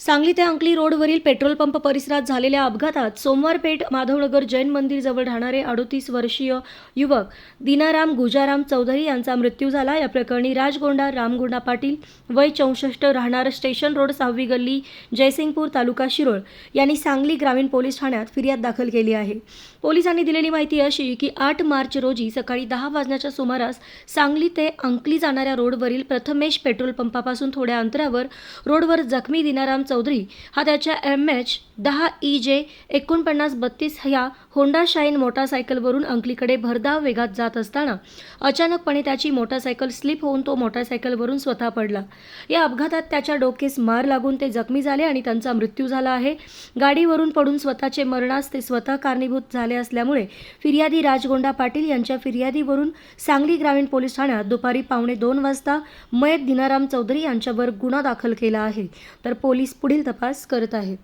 सांगली ते अंकली रोडवरील petrol pump परिसरात झालेल्या अपघातात सोमवार पेठ माधवनगर जैन मंदिर जवळ राहणारे अडोतीस वर्षीय युवक दिनाराम गुजाराम चौधरी यांचा मृत्यू झाला. या प्रकरणी राजगोंडा रामगोंडा पाटील वय चौसष्ट राहणार स्टेशन रोड सहावी गल्ली जयसिंगपूर तालुका शिरोळ यांनी सांगली ग्रामीण पोलीस ठाण्यात फिर्याद दाखल केली आहे. पोलिसांनी दिलेली माहिती अशी की आठ मार्च रोजी सकाळी दहा वाजण्याच्या सुमारास सांगली ते अंकली जाणाऱ्या रोडवरील प्रथमेश पेट्रोल पंपापासून थोड्या अंतरावर रोडवर जखमी दिनाराम चौधरी. हा त्याच्या एम एच दहा ई जे एकोणपन्नास बत्तीस ह्या होंडा शाईन मोटारसायकलवरून अंकलीकडे भरधाव वेगात जात असताना अचानकपणे त्याची मोटारसायकल स्लिप होऊन तो मोटारसायकलवरून स्वतः पडला. या अपघातात त्याच्या डोकेस मार लागून ते जखमी झाले आणि त्यांचा मृत्यू झाला आहे. गाडीवरून पडून स्वतःचे मरणास ते स्वतः कारणीभूत झाले असल्यामुळे फिर्यादी राजगोंडा पाटील यांच्या फिर्यादीवरून सांगली ग्रामीण पोलीस ठाण्यात दुपारी पावणे दोन वाजता मयत दिनाराम चौधरी यांच्यावर गुन्हा दाखल केला आहे. तर पोलीस पुढील तपास करत आहेत.